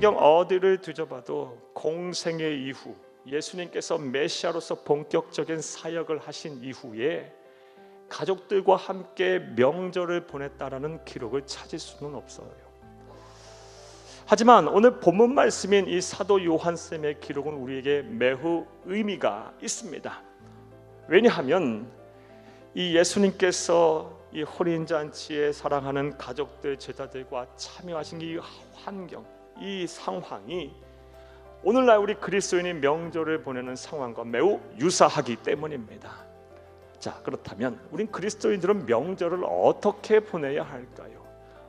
성경 어디를 뒤져봐도 공생의 이후 예수님께서 메시아로서 본격적인 사역을 하신 이후에 가족들과 함께 명절을 보냈다라는 기록을 찾을 수는 없어요. 하지만 오늘 본문 말씀인 이 사도 요한쌤의 기록은 우리에게 매우 의미가 있습니다. 왜냐하면 이 예수님께서 이 혼인 잔치에 사랑하는 가족들 제자들과 참여하신 이 환경, 이 상황이 오늘날 우리 그리스도인이 명절을 보내는 상황과 매우 유사하기 때문입니다. 자, 그렇다면 우린 그리스도인들은 명절을 어떻게 보내야 할까요?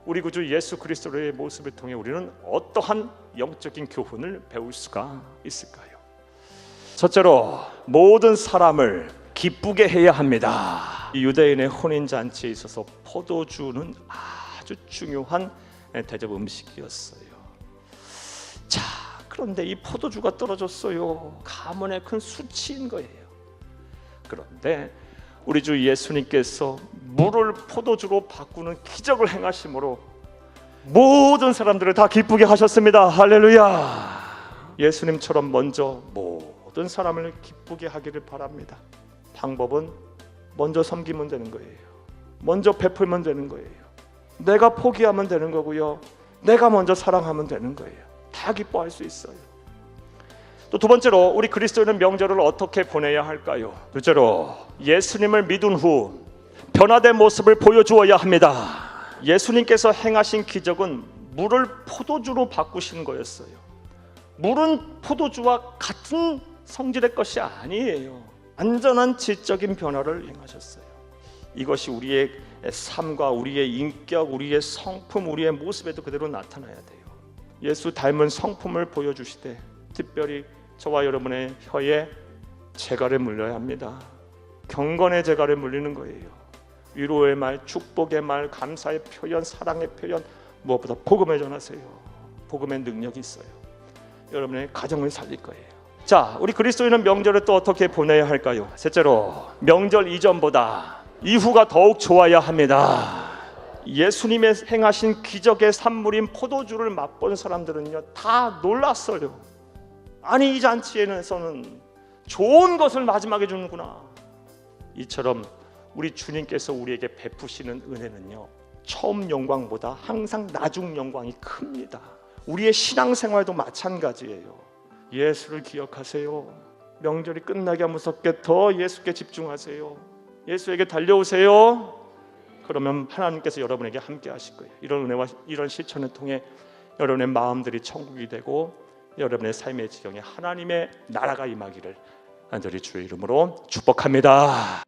우리 구주 예수 그리스도의 모습을 통해 우리는 어떠한 영적인 교훈을 배울 수가 있을까요? 첫째로 모든 사람을 기쁘게 해야 합니다. 이 유대인의 혼인 잔치에 있어서 포도주는 아주 중요한 대접 음식이었어요. 자, 그런데 이 포도주가 떨어졌어요. 가문의 큰 수치인 거예요. 그런데 우리 주 예수님께서 물을 포도주로 바꾸는 기적을 행하심으로 모든 사람들을 다 기쁘게 하셨습니다. 할렐루야. 예수님처럼 먼저 모든 사람을 기쁘게 하기를 바랍니다. 방법은 먼저 섬기면 되는 거예요. 먼저 베풀면 되는 거예요. 내가 포기하면 되는 거고요. 내가 먼저 사랑하면 되는 거예요. 다 기뻐할 수 있어요. 또 두 번째로 우리 그리스도인은 명절을 어떻게 보내야 할까요? 둘째로 예수님을 믿은 후 변화된 모습을 보여주어야 합니다. 예수님께서 행하신 기적은 물을 포도주로 바꾸신 거였어요. 물은 포도주와 같은 성질의 것이 아니에요. 안전한 질적인 변화를 행하셨어요. 이것이 우리의 삶과 우리의 인격, 우리의 성품, 우리의 모습에도 그대로 나타나야 돼요. 예수 닮은 성품을 보여주시되 특별히 저와 여러분의 혀에 재갈을 물려야 합니다. 경건의 재갈을 물리는 거예요. 위로의 말, 축복의 말, 감사의 표현, 사랑의 표현 무엇보다 복음을 전하세요. 복음의 능력이 있어요. 여러분의 가정을 살릴 거예요. 자, 우리 그리스도인은 명절을 또 어떻게 보내야 할까요? 셋째로 명절 이전보다 이후가 더욱 좋아야 합니다. 예수님의 행하신 기적의 산물인 포도주를 맛본 사람들은요 다 놀랐어요. 아니 이 잔치에서는 좋은 것을 마지막에 주는구나. 이처럼 우리 주님께서 우리에게 베푸시는 은혜는요 처음 영광보다 항상 나중 영광이 큽니다. 우리의 신앙생활도 마찬가지예요. 예수를 기억하세요. 명절이 끝나기 무섭게 더 예수께 집중하세요. 예수에게 달려오세요. 그러면 하나님께서 여러분에게 함께 하실 거예요. 이런 은혜와 이런 실천을 통해 여러분의 마음들이 천국이 되고 여러분의 삶의 지경에 하나님의 나라가 임하기를 간절히 주의 이름으로 축복합니다.